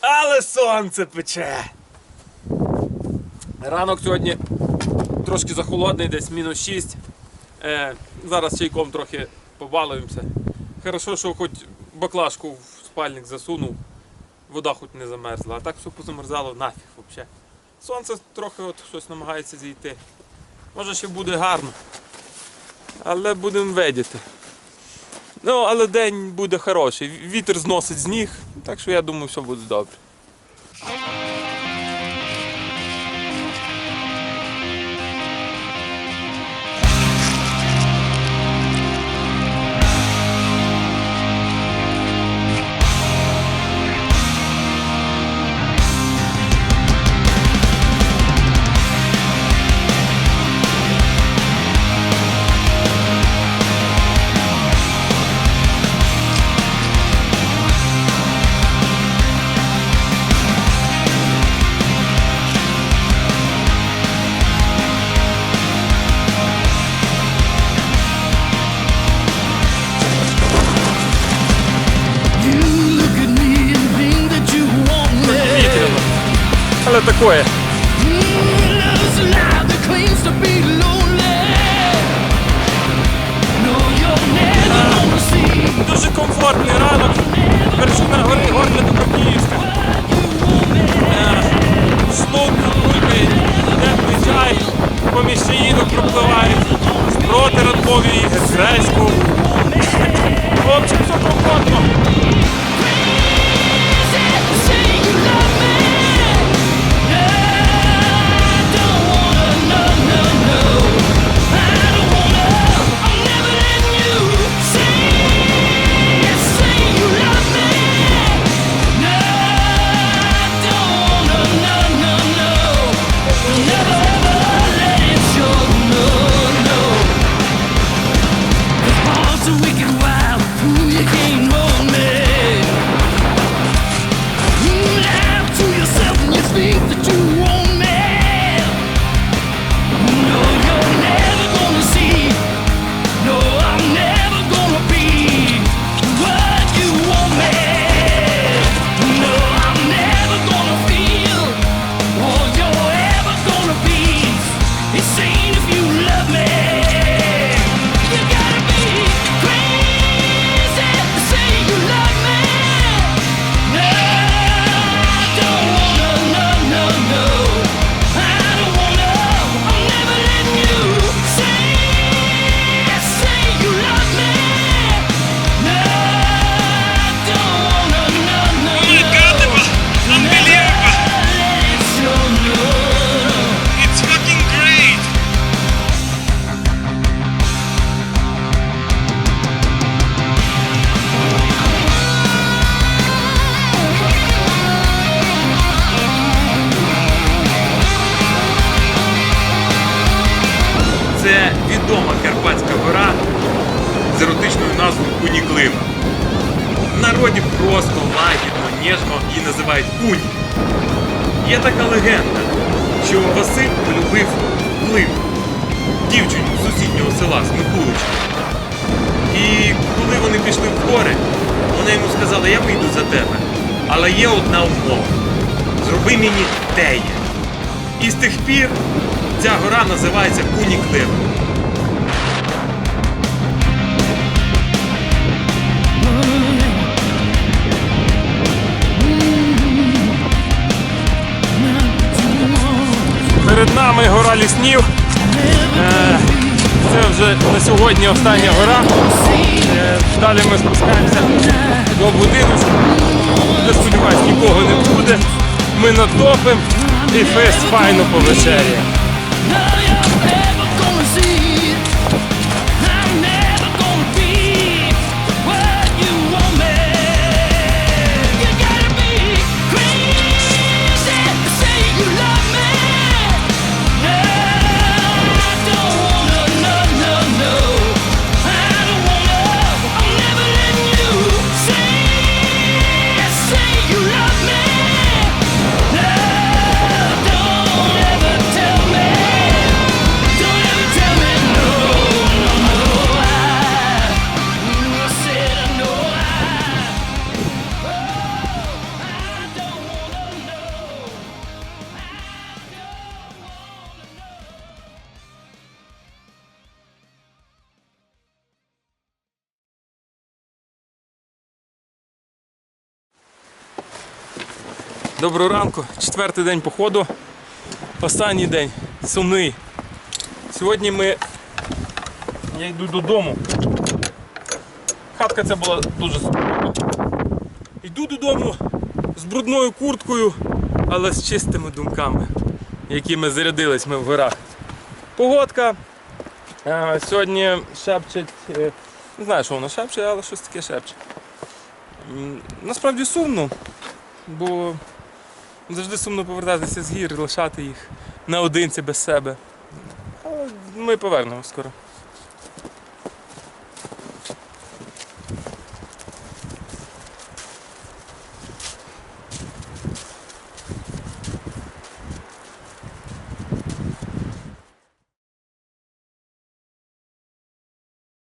Але сонце пече. Ранок сьогодні трошки захолодний, десь мінус 6. Е, зараз чайком трохи побалуємося. Хорошо, що хоч баклажку в спальник засунув, вода хоч не замерзла, а так все позамерзало нафіг взагалі. Сонце трохи от щось намагається зійти. Може ще буде гарно. Але будемо видіти. Ну, але день буде хороший. Вітер зносить з ніг, так що я думаю, все буде добре. See Дуже комфортний ранок. Вершина гори горля до Копіївська. Шлунг булькає, теплий чай, поміж чаїнок пропливають. Проти ранкові, герцейську. В общем, все комфортно. Це відома Карпатська гора з еротичною назвою Куніклива. В народі просто лагідно, ніжно її називають Куні. Є така легенда, що Василь полюбив Гливу, дівчиню з сусіднього села з Микулича. І коли вони пішли в гори, вона йому сказала, я вийду за тебе. Але є одна умова. Зроби мені теє. І з тих пір ця гора називається Куніклива. Перед нами гора ліснів. Е, Це вже на сьогодні остання гора. Е, Далі ми спускаємося до будинку. Я сподіваюсь, нікого не буде. Ми натопимо і фест файно повечеряє. None of your Доброго ранку, четвертий день походу. Останній день, сумний. Сьогодні ми. Я йду додому. Хатка ця була дуже сумна. Йду додому з брудною курткою, але з чистими думками, якими зарядились ми в горах. Погодка. Е, Сьогодні шепчуть. е, Не знаю, що воно шепче, але щось таке шепче. Насправді сумно, бо завжди сумно повертатися з гір, лишати їх наодинці без себе. Але ми повернемо скоро.